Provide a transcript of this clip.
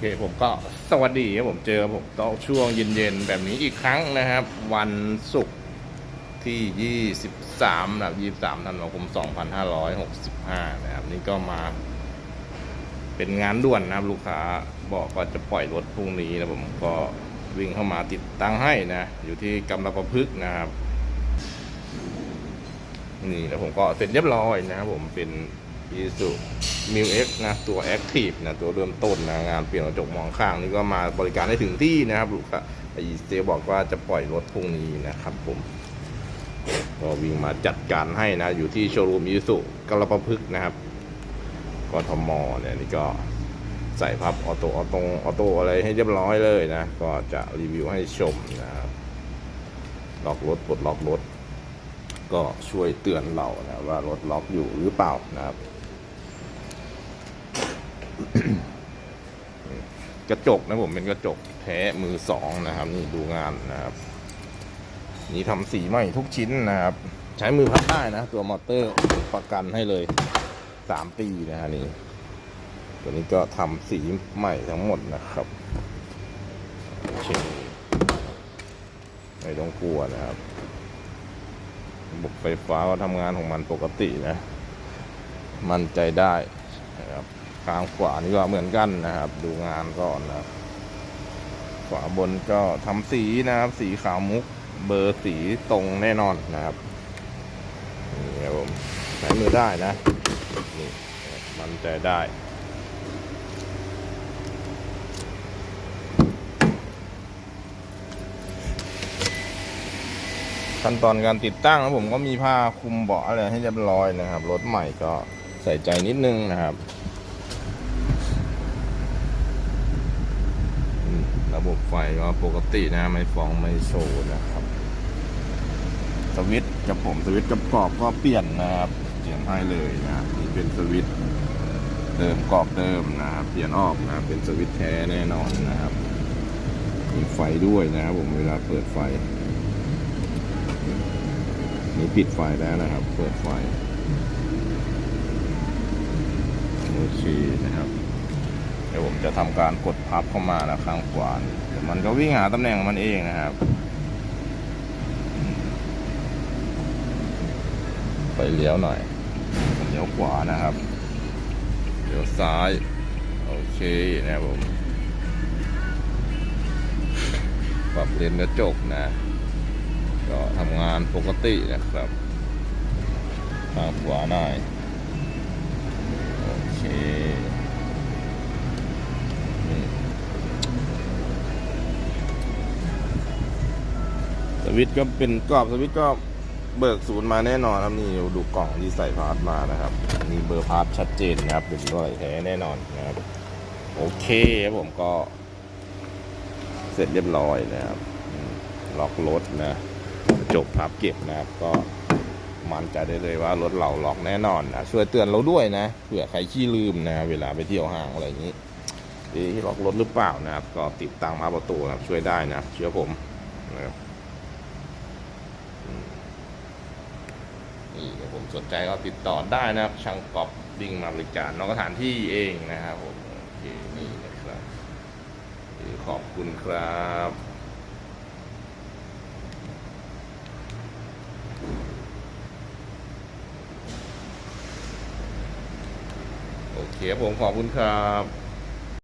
เคผมก็สวัสดีครับผมเจอผมต้องช่วงเย็นๆ แบบนี้อีกครั้งนะครับ วันศุกร์ที่ 23นะครับ23ธันวาคม 2565 นะครับ นี่ก็มา เป็นงานด่วนนะครับ ลูกค้าบอกว่าจะปล่อยรถพรุ่งนี้นะผมก็วิ่งเข้ามาติดตั้งให้นะ อยู่ที่กำลังประพฤกนะครับ นี่แล้วผมก็เสร็จเรียบร้อยนะครับผมเป็น i s u m i x นะตัว Active นะตัวเริ่มต้นนะงานเปลี่ยนกระจกมองข้างนี่ก็มาบริการได้ถึงที่นะครับลูกค้าไอเซลบอกว่าจะปล่อยรถพรุ่งนี้นะครับผมก็วิ่งมาจัดการให้นะ อยู่ที่โชว์รูมอิสุกระประพฤกนะครับกทมเนี่ยนี่ก็ใส่พับออโต้ออโต้ออโต้อะไรให้เรียบร้อยเลยนะ ก็จะรีวิวให้ชมนะครับล็อกรถปลดล็อกรถ ก็ช่วยเตือนเรานะว่ารถล็อกอยู่หรือเปล่านะครับ กระจกนะผมเป็นกระจกแท้มือสองนะครับ นี่ดูงานนะครับ นี่ทำสีใหม่ทุกชิ้นนะครับ ใช้มือพับได้นะ ตัวมอเตอร์ประกันให้เลยสามปีนะฮะนี่ตัวนี้ก็ทำสีใหม่ทั้งหมดนะครับโอเคไม่ต้องกลัวนะครับระบบไฟฟ้าก็ทำงานของมันปกตินะ มั่นใจได้นะครับ ข้างขวานี่ก็เหมือนกันนะครับ ดูงานก่อนนะครับ ขวาบนก็ทำสีนะครับ สีขาวมุก เบอร์สีตรงแน่นอนนะครับนี่ครับผมใช้มือได้นะนี่มันใจได้ขั้นตอนการติดตั้งนะผมก็มีผ้าคลุมเบาะอะไรให้เรียบร้อยนะครับ รถใหม่ก็ใส่ใจนิดนึงนะครับอืม ระบบไฟก็ปกตินะ ไม่ฟองไม่โชว์นะครับ สวิตกับผมสวิตกับกรอบก็เปลี่ยนนะครับเปลี่ยนให้เลยนะนี่เป็นสวิตเดิมกรอบเดิมนะครับเปลี่ยนออกนะเป็นสวิตแท้แน่นอนนะครับมีไฟด้วยนะครับผมเวลาเปิดไฟ นี่ปิดไฟแล้วนะครับ เปิดไฟโอเคนะครับ เดี๋ยวผมจะทำการกดพับเข้ามานะข้างขวามันก็วิ่งหาตำแหน่งของมันเองนะครับ ไปเลี้ยวหน่อยเลี้ยวขวานะครับเลี้ยวซ้าย โอเคนะครับผมปรับเลนกระจกนะ ก็ทำงานปกตินะครับทางขวาหน่อย โอเค วิตก็เป็นกรอบสวิตก็เบิกศูนย์มาแน่นอนครับนี่ดูกล่องที่ใส่พาร์ทมานะครับมีเบอร์พาร์ทชัดเจนนะครับเป็นรอยแท้แน่นอนนะครับโอเคครับผมก็ เสร็จเรียบร้อยนะครับล็อกรถนะจบพับเก็บนะครับ ก็มั่นใจได้เลยว่ารถเราล็อกแน่นอนนะช่วยเตือนเราด้วยนะเผื่อใครขี้ลืมนะ เวลาไปเที่ยวห้างอะไรอย่างนี้เอ๊ะล็อกรถหรือเปล่านะครับ ก็ติดตั้งมาประตูนะครับช่วยได้นะเชื่อผมนะครับอืม นี่ผมสนใจก็ติดต่อได้นะครับ ช่างกอบดิ้งมาบริการนอกสถานที่เองนะครับผมโอเคนี่นะครับขอบคุณครับโอเคผมขอบคุณครับ